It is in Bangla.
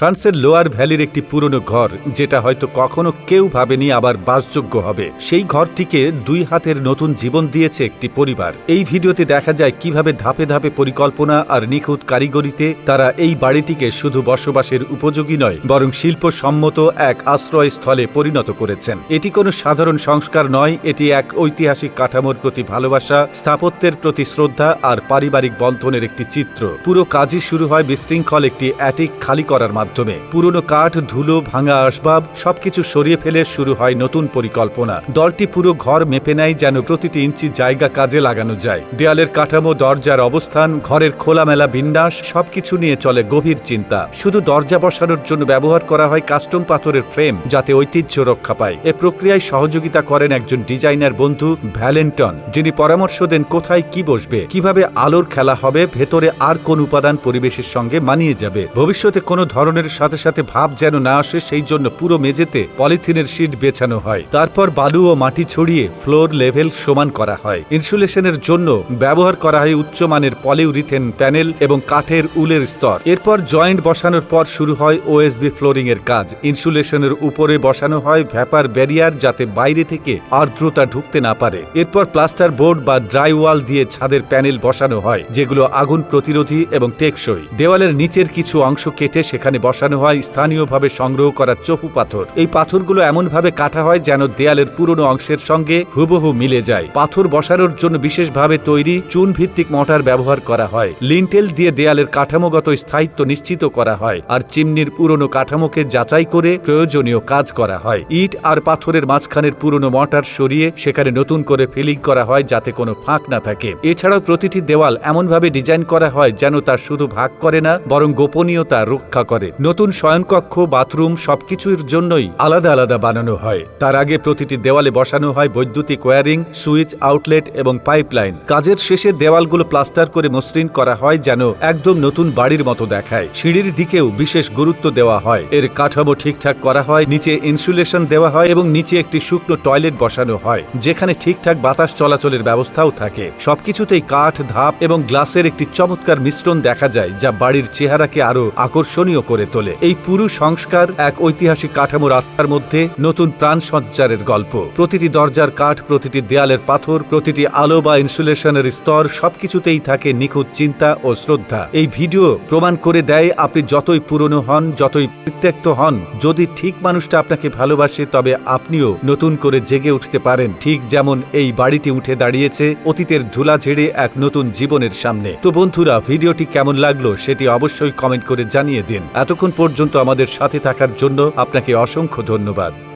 ফ্রান্সের লোয়ার ভ্যালির একটি পুরনো ঘর, যেটা হয়তো কখনো কেউ ভাবেনি আবার বাসযোগ্য হবে। সেই ঘরটিকে দুই হাতের নতুন জীবন দিয়েছে একটি পরিবার। এই ভিডিওতে দেখা যায় কীভাবে ধাপে ধাপে পরিকল্পনা আর নিখুঁত কারিগরিতে তারা এই বাড়িটিকে শুধু বসবাসের উপযোগী নয়, বরং শিল্পসম্মত এক আশ্রয়স্থলে পরিণত করেছেন। এটি কোনো সাধারণ সংস্কার নয়, এটি এক ঐতিহাসিক কাঠামোর প্রতি ভালোবাসা, স্থাপত্যের প্রতি শ্রদ্ধা আর পারিবারিক বন্ধনের একটি চিত্র। পুরো কাজই শুরু হয় বিশৃঙ্খল একটি অ্যাটিক খালি করার মাধ্যমে। পুরনো কাঠ, ধুলো, ভাঙা আসবাব, সবকিছু সরিয়ে ফেলে শুরু হয় নতুন পরিকল্পনা। দলটি পুরো ঘর মেপে নেয় যেন প্রতিটি ইঞ্চি জায়গা কাজে লাগানো যায়। দেয়ালের কাঠামো, দরজার অবস্থান, ঘরের খোলামেলা বিন্যাস, সবকিছু নিয়ে চলে গভীর চিন্তা। শুধু দরজা বসানোর জন্য ব্যবহার করা হয় কাস্টম পাথরের ফ্রেম, যাতে ঐতিহ্য রক্ষা পায়। এ প্রক্রিয়ায় সহযোগিতা করেন একজন ডিজাইনার বন্ধু ভ্যালেন্টন, যিনি পরামর্শ দেন কোথায় কি বসবে, কীভাবে আলোর খেলা হবে, ভেতরে আর কোন উপাদান পরিবেশের সঙ্গে মানিয়ে যাবে। ভবিষ্যতে কোনো ধরনের সাথে সাথে ভাব যেন না আসে, সেই জন্য পুরো মেঝেতে পলিথিনের শিট বেছানো হয়। তারপর বালু ও মাটি ছড়িয়ে ফ্লোর লেভেল সমান করা হয়। ইনসুলেশনের জন্য ব্যবহার করা হয় উচ্চমানের পলিউরিথেন প্যানেল এবং কাঠের উলের স্তর। এরপর জয়েন্ট বসানোর পর শুরু হয় ওএসবি ফ্লোরিং এর কাজ। ইনসুলেশনের উপরে বসানো হয় ভ্যাপার ব্যারিয়ার যাতে বাইরে থেকে আর্দ্রতা ঢুকতে না পারে। এরপর প্লাস্টার বোর্ড বা ড্রাই ওয়াল দিয়ে ছাদের প্যানেল বসানো হয়, যেগুলো আগুন প্রতিরোধী এবং টেকসই। দেওয়ালের নিচের কিছু অংশ কেটে সেখানে বসানো হয়, স্থানীয়ভাবে সংগ্রহ করা চফু পাথর। এই পাথরগুলো এমনভাবে কাটা হয় যেন দেয়ালের পুরনো অংশের সঙ্গে হুবহু মিলে যায়। পাথর বসানোর জন্য বিশেষভাবে তৈরি চুন ভিত্তিক মটার ব্যবহার করা হয়। লিন্টেল দিয়ে দেয়ালের কাঠামোগত স্থায়িত্ব নিশ্চিত করা হয় আর চিমনির পুরনো কাঠামোকে যাচাই করে প্রয়োজনীয় কাজ করা হয়। ইট আর পাথরের মাঝখানের পুরনো মটার সরিয়ে সেখানে নতুন করে ফিলিং করা হয় যাতে কোনো ফাঁক না থাকে। এছাড়াও প্রতিটি দেওয়াল এমনভাবে ডিজাইন করা হয় যেন তা শুধু ভাগ করে না, বরং গোপনীয়তা রক্ষা করে। নতুন শয়নকক্ষ, বাথরুম সবকিছুর জন্যই আলাদা আলাদা বানানো হয়। তার আগে প্রতিটি দেওয়ালে বসানো হয় বৈদ্যুতিক ওয়্যারিং, সুইচ, আউটলেট এবং পাইপলাইন। কাজের শেষে দেওয়ালগুলো প্লাস্টার করে মসৃণ করা হয় যেন একদম নতুন বাড়ির মতো দেখায়। সিঁড়ির দিকেও বিশেষ গুরুত্ব দেওয়া হয়। এর কাঠামো ঠিকঠাক করা হয়, নিচে ইনসুলেশন দেওয়া হয় এবং নিচে একটি শুকনো টয়লেট বসানো হয়, যেখানে ঠিকঠাক বাতাস চলাচলের ব্যবস্থাও থাকে। সবকিছুতেই কাঠ, ধাপ এবং গ্লাসের একটি চমৎকার মিশ্রণ দেখা যায়, যা বাড়ির চেহারাকে আরও আকর্ষণীয় করে তোলে। এই পুরো সংস্কার এক ঐতিহাসিক কাঠামোর আত্মার মধ্যে নতুন প্রাণ সঞ্চারের গল্প। প্রতিটি দরজার কাঠ, প্রতিটি দেয়ালের পাথর, প্রতিটি আলো বা ইনসুলেশনের স্তর সবকিছুতেই থাকে নিখুঁত চিন্তা ও শ্রদ্ধা। এই ভিডিও প্রমাণ করে দেয় আপনি যতই পুরনো হন, যতই পরিত্যক্ত হন, যদি ঠিক মানুষটা আপনাকে ভালোবাসে, তবে আপনিও নতুন করে জেগে উঠতে পারেন। ঠিক যেমন এই বাড়িটি উঠে দাঁড়িয়েছে অতীতের ধুলা ঝেড়ে এক নতুন জীবনের সামনে। তো বন্ধুরা, ভিডিওটি কেমন লাগল সেটি অবশ্যই কমেন্ট করে জানিয়ে দিন। এতক্ষণ পর্যন্ত আমাদের সাথে থাকার জন্য আপনাকে অসংখ্য ধন্যবাদ।